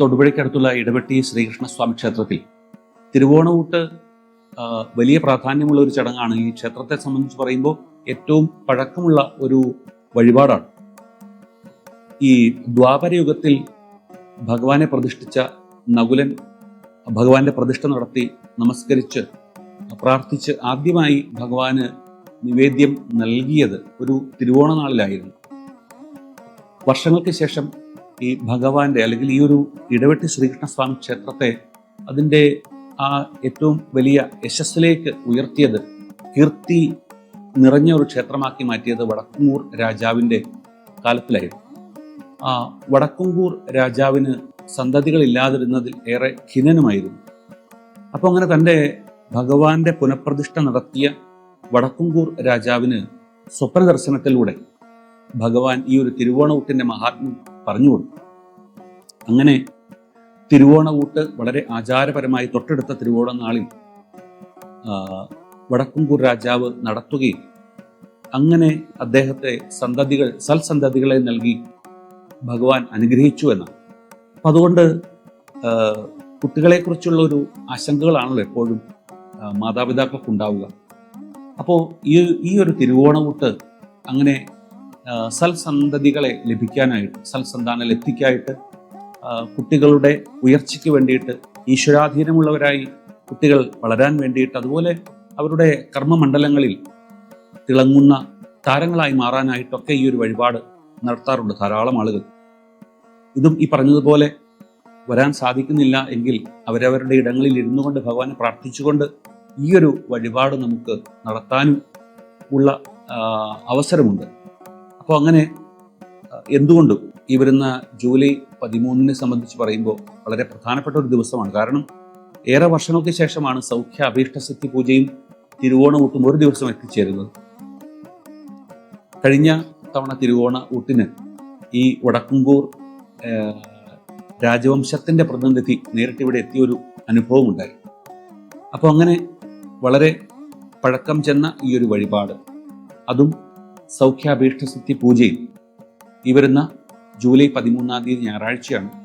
തൊടുപുഴയ്ക്കടുത്തുള്ള ഇടവെട്ടി ശ്രീകൃഷ്ണസ്വാമി ക്ഷേത്രത്തിൽ. തിരുവോണവൂട്ട് വലിയ പ്രാധാന്യമുള്ള ഒരു ചടങ്ങാണ്. ഈ ക്ഷേത്രത്തെ സംബന്ധിച്ച് പറയുമ്പോൾ ഏറ്റവും പഴക്കമുള്ള ഒരു വഴിപാടാണ്. ഈ ദ്വാപരയുഗത്തിൽ ഭഗവാനെ പ്രതിഷ്ഠിച്ച നകുലൻ ഭഗവാന്റെ പ്രതിഷ്ഠ നടത്തി നമസ്കരിച്ച് പ്രാർത്ഥിച്ച് ആദ്യമായി ഭഗവാന് നിവേദ്യം നൽകിയത് ഒരു തിരുവോണനാളിലായിരുന്നു. വർഷങ്ങൾക്ക് ശേഷം ഈ ഭഗവാന്റെ അല്ലെങ്കിൽ ഈ ഒരു ഇടവെട്ടി ശ്രീകൃഷ്ണസ്വാമി ക്ഷേത്രത്തെ അതിന്റെ ആ ഏറ്റവും വലിയ യശസ്സിലേക്ക് ഉയർത്തിയത് കീർത്തി നിറഞ്ഞ ഒരു ക്ഷേത്രമാക്കി മാറ്റിയത് വടക്കുംകൂർ രാജാവിന്റെ കാലത്തിലായിരുന്നു. ആ വടക്കുംകൂർ രാജാവിന് സന്തതികളില്ലാതിരുന്നതിൽ ഏറെ ഖിനനുമായിരുന്നു. അപ്പോൾ അങ്ങനെ തന്റെ ഭഗവാന്റെ പുനഃപ്രതിഷ്ഠ നടത്തിയ വടക്കുംകൂർ രാജാവിന് സ്വപ്ന ദർശനത്തിലൂടെ ഭഗവാൻ ഈ ഒരു തിരുവോണവുട്ടിന്റെ മഹാത്മ്യം പറഞ്ഞു കൊടുത്തു. അങ്ങനെ തിരുവോണകൂട്ട് വളരെ ആചാരപരമായി തൊട്ടടുത്ത തിരുവോണ നാളിൽ വടക്കുംകൂർ രാജാവ് നടത്തുകയും അങ്ങനെ അദ്ദേഹത്തെ സന്തതികൾ സൽസന്തതികളെ നൽകി ഭഗവാൻ അനുഗ്രഹിച്ചു എന്നാണ്. അപ്പം അതുകൊണ്ട് കുട്ടികളെക്കുറിച്ചുള്ള ഒരു ആശങ്കകളാണല്ലോ എപ്പോഴും മാതാപിതാക്കൾക്ക് ഉണ്ടാവുക അപ്പോൾ ഈ ഈ ഒരു തിരുവോണകൂട്ട് അങ്ങനെ സൽസന്തതികളെ ലഭിക്കാനായിട്ട് സൽസന്താന എത്തിക്കായിട്ട് കുട്ടികളുടെ ഉയർച്ചയ്ക്ക് വേണ്ടിയിട്ട് ഈശ്വരാധീനമുള്ളവരായി കുട്ടികൾ വളരാൻ വേണ്ടിയിട്ട് അതുപോലെ അവരുടെ കർമ്മമണ്ഡലങ്ങളിൽ തിളങ്ങുന്ന താരങ്ങളായി മാറാനായിട്ടൊക്കെ ഈ ഒരു വഴിപാട് നടത്താറുണ്ട് ധാരാളം ആളുകൾ. ഇതും ഈ പറഞ്ഞതുപോലെ വരാൻ സാധിക്കുന്നില്ല എങ്കിൽ അവരവരുടെ ഇടങ്ങളിൽ ഇരുന്നു കൊണ്ട് ഭഗവാനെ പ്രാർത്ഥിച്ചുകൊണ്ട് ഈ ഒരു വഴിപാട് നമുക്ക് നടത്താനും ഉള്ള അവസരമുണ്ട്. അപ്പോൾ അങ്ങനെ എന്തുകൊണ്ടും ഈ വരുന്ന ജൂലൈ പതിമൂന്നിനെ സംബന്ധിച്ച് പറയുമ്പോൾ വളരെ പ്രധാനപ്പെട്ട ഒരു ദിവസമാണ്. കാരണം ഏറെ വർഷങ്ങൾക്ക് ശേഷമാണ് സൗഖ്യ അഭീഷ്ടസിദ്ധി പൂജയും തിരുവോണ ഊട്ടും ഒരു ദിവസം എത്തിച്ചേരുന്നത്. കഴിഞ്ഞ തവണ തിരുവോണ ഊട്ടിന് ഈ വടക്കുംകൂർ രാജവംശത്തിന്റെ പ്രതിനിധി നേരിട്ട് ഇവിടെ എത്തിയൊരു അനുഭവം ഉണ്ടായി. അപ്പോൾ അങ്ങനെ വളരെ പഴക്കം ചെന്ന ഈ ഒരു വഴിപാട്. അതും സൗഖ്യാഭീഷ്ടസിദ്ധി പൂജയും ഈ വരുന്ന ജൂലൈ പതിമൂന്നാം തീയതി ഞായറാഴ്ചയാണ്